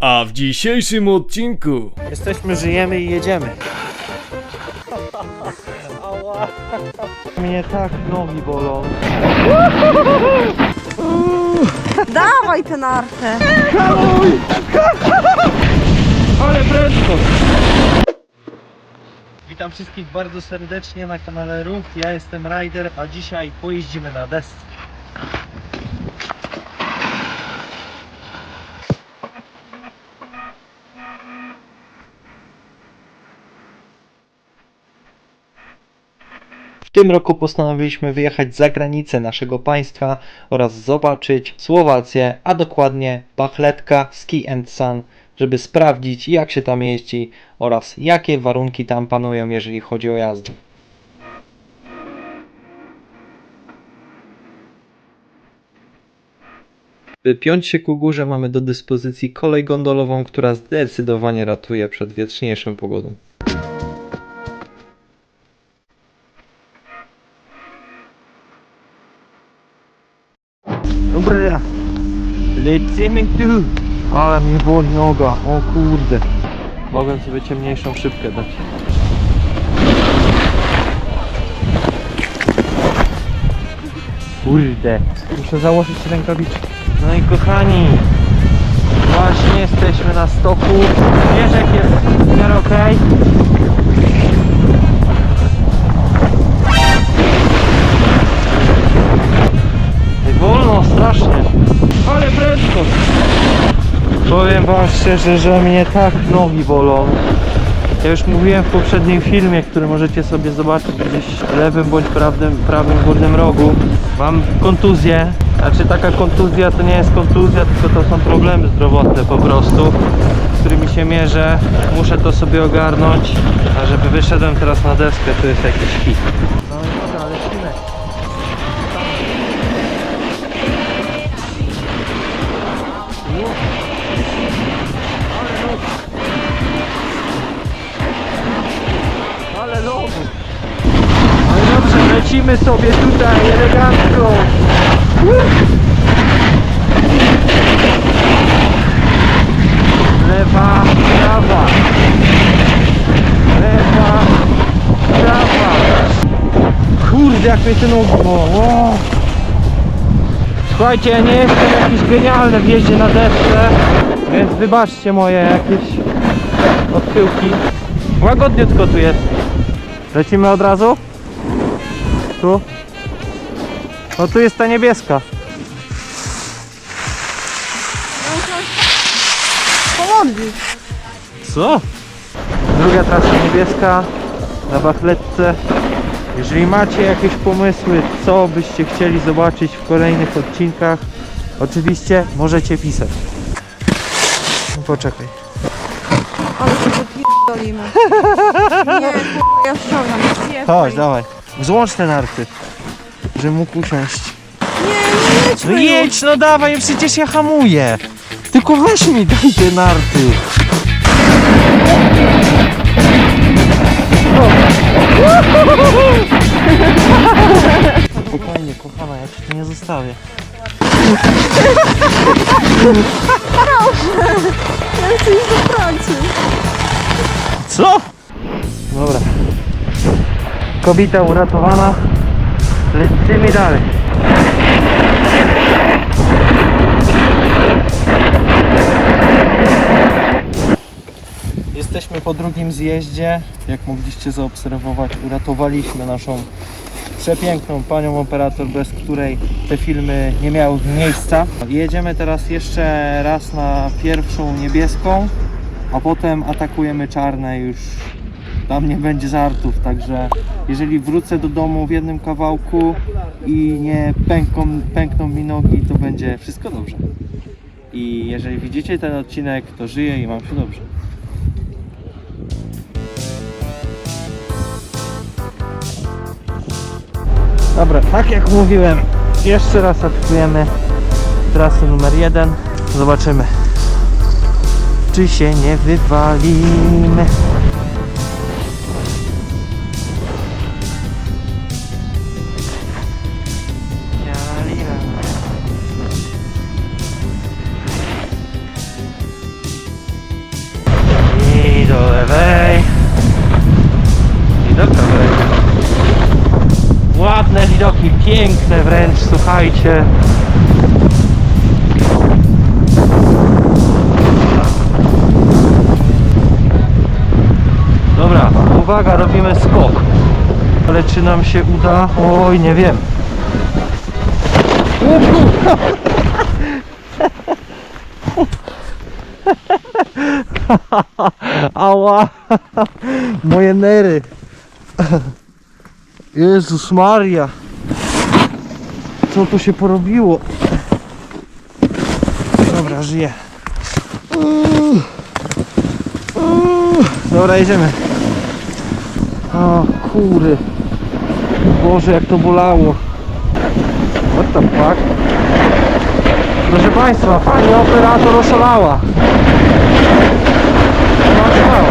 A w dzisiejszym odcinku Jesteśmy, żyjemy i jedziemy. Mnie tak nogi bolą. Dawaj tę nartę. Ale prędko! Witam wszystkich bardzo serdecznie na kanale Ruch. Ja jestem Rider, a dzisiaj pojeździmy na desce. W tym roku postanowiliśmy wyjechać za granicę naszego państwa oraz zobaczyć Słowację, a dokładnie Bachletka Ski and Sun, żeby sprawdzić jak się tam jeździ oraz jakie warunki tam panują, jeżeli chodzi o jazdę. By piąć się ku górze mamy do dyspozycji kolej gondolową, która zdecydowanie ratuje przed wietrzniejszą pogodą. Lecimy tu. Ale mi boli noga, o kurde. Mogłem sobie ciemniejszą szybkę dać. Kurde, muszę założyć rękawiczki. No i kochani, właśnie jesteśmy na stoku. Jeżek jest w miarę okej. Ej, szczerze, że mnie tak nogi bolą. Ja już mówiłem w poprzednim filmie, który możecie sobie zobaczyć gdzieś lewym bądź prawym, prawym górnym rogu. Mam kontuzję. Znaczy taka kontuzja to nie jest kontuzja, tylko to są problemy zdrowotne po prostu, z którymi się mierzę. Muszę to sobie ogarnąć. A żeby wyszedłem teraz na deskę, to jest jakiś hit. Lecimy sobie tutaj elegancko. Lewa, prawa. Lewa, prawa. Kurde, jak mnie ten nogi bolą. O. Słuchajcie, nie jestem jakiś genialny w jeździe na desce, więc wybaczcie moje jakieś odchyłki. Łagodniutko tu jest. Lecimy od razu? Tu? No tu jest ta niebieska. Co? Druga trasa niebieska na Bachletce. Jeżeli macie jakieś pomysły, co byście chcieli zobaczyć w kolejnych odcinkach, oczywiście możecie pisać. No Poczekaj. Ale się. Nie, ja wciągam. Chodź, dawaj. Złącz te narty, żebym mógł usiąść. Nie, nie No jedź, no dawaj, przecież ja hamuję. Tylko weź mi daj te narty. Spokojnie, kochana, ja cię tu nie zostawię. Ja chcę iść do pracy. Co? Dobra. Kobieta uratowana. Lecimy dalej. Jesteśmy po drugim zjeździe. Jak mogliście zaobserwować, uratowaliśmy naszą przepiękną panią operator, bez której te filmy nie miałyby miejsca. Jedziemy teraz jeszcze raz na pierwszą niebieską, a potem atakujemy czarne już. Tam nie będzie żartów, także jeżeli wrócę do domu w jednym kawałku i nie pęką, pękną mi nogi, to będzie wszystko dobrze. I jeżeli widzicie ten odcinek, to żyję i mam się dobrze. Dobra, tak jak mówiłem, jeszcze raz atakujemy trasę numer jeden. Zobaczymy, czy się nie wywalimy. Śmieszne wręcz, słuchajcie. Dobra, uwaga, robimy skok. Ale czy nam się uda? Oj, nie wiem. Ała! Moje nery! Jezus Maria! Co tu się porobiło? Dobra, żyję. Dobra, jedziemy. O kury. Boże, jak to bolało. What the fuck? Proszę Państwa, pani operator oszalała. Oszalała.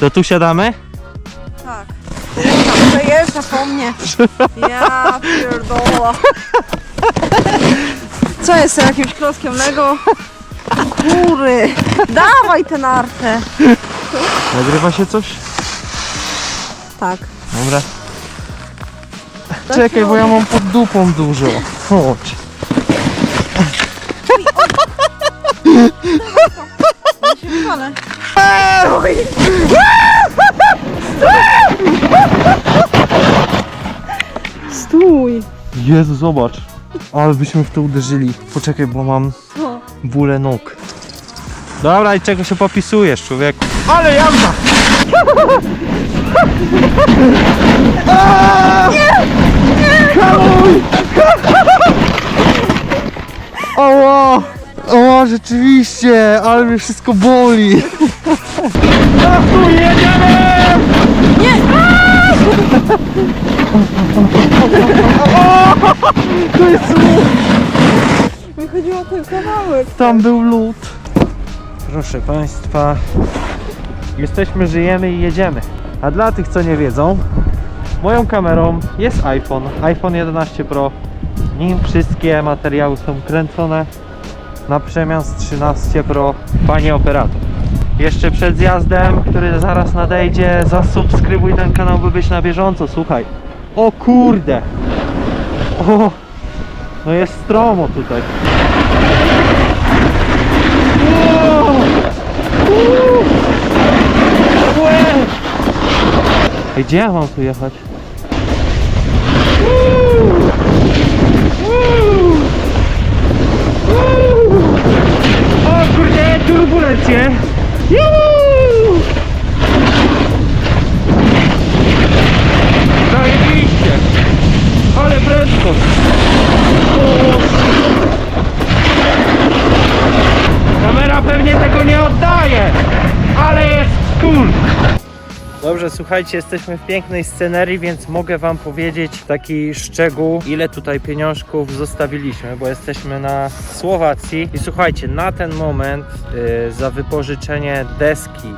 To tu siadamy? Tak. Przejeżdża po mnie. Ja pierdolę. Co jest jakimś klockiem Lego? Kury. Dawaj tę nartę. Nagrywa się coś? Tak. Dobra. Czekaj, bo ja mam pod dupą dużo. Chodź. Ja się. Jezu, zobacz. Ale byśmy w to uderzyli. Poczekaj, bo mam Co? bóle nóg. Dobra, i czego się popisujesz, człowieku? Ale jazda! Hamuj! Oło! O, rzeczywiście, ale mnie wszystko boli. Tu jedziemy! To jest lód! Mi chodziło o ten kawałek. Tam był lód. Proszę Państwa, jesteśmy, żyjemy i jedziemy. A dla tych, co nie wiedzą, moją kamerą jest iPhone, iPhone 11 Pro. Nim wszystkie materiały są kręcone na przemian z 13 Pro. Panie operator. Jeszcze przed zjazdem, który zaraz nadejdzie, zasubskrybuj ten kanał, by być na bieżąco. Słuchaj. O kurde. O, no jest stromo tutaj. Ej, Gdzie ja mam tu jechać? O kurde, turbulencje! Juhu! Zajebiście! Ale prędkość! O! Kamera pewnie tego nie oddaje, ale jest cool. Słuchajcie, jesteśmy w pięknej scenerii, więc mogę Wam powiedzieć taki szczegół, ile tutaj pieniążków zostawiliśmy, bo jesteśmy na Słowacji. I słuchajcie, na ten moment y, za wypożyczenie deski,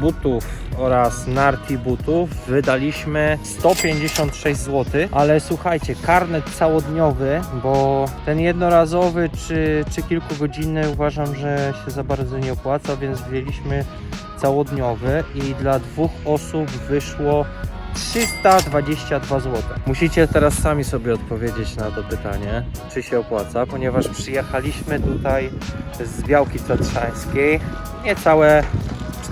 butów oraz narty butów wydaliśmy 156 zł, ale słuchajcie, karnet całodniowy, bo ten jednorazowy czy, czy kilkugodzinny uważam, że się za bardzo nie opłaca, więc wzięliśmy całodniowy i dla dwóch osób wyszło 322 zł. Musicie teraz sami sobie odpowiedzieć na to pytanie, czy się opłaca, ponieważ przyjechaliśmy tutaj z Białki Tatrzańskiej niecałe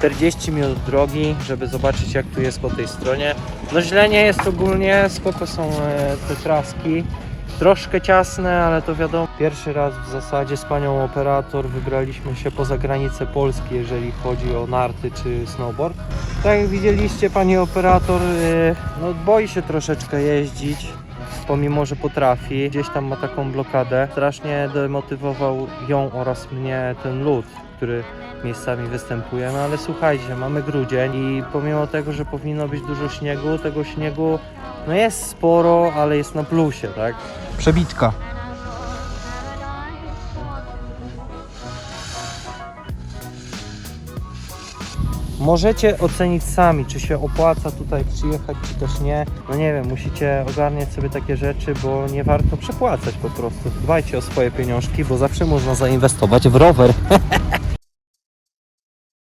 40 minut drogi, żeby zobaczyć jak tu jest po tej stronie. No źle nie jest ogólnie, spoko są e, te traski. Troszkę ciasne, ale to wiadomo. Pierwszy raz w zasadzie z panią operator wybraliśmy się poza granicę Polski, jeżeli chodzi o narty czy snowboard. Tak jak widzieliście, pani operator e, no, boi się troszeczkę jeździć, pomimo że potrafi. Gdzieś tam ma taką blokadę. Strasznie demotywował ją oraz mnie ten lód, który miejscami występuje. No ale słuchajcie, mamy grudzień i pomimo tego, że powinno być dużo śniegu, tego śniegu no jest sporo, ale jest na plusie, tak? Przebitka. Możecie ocenić sami, czy się opłaca tutaj przyjechać, czy też nie. No nie wiem, musicie ogarniać sobie takie rzeczy, bo nie warto przepłacać po prostu. Dbajcie o swoje pieniążki, bo zawsze można zainwestować w rower.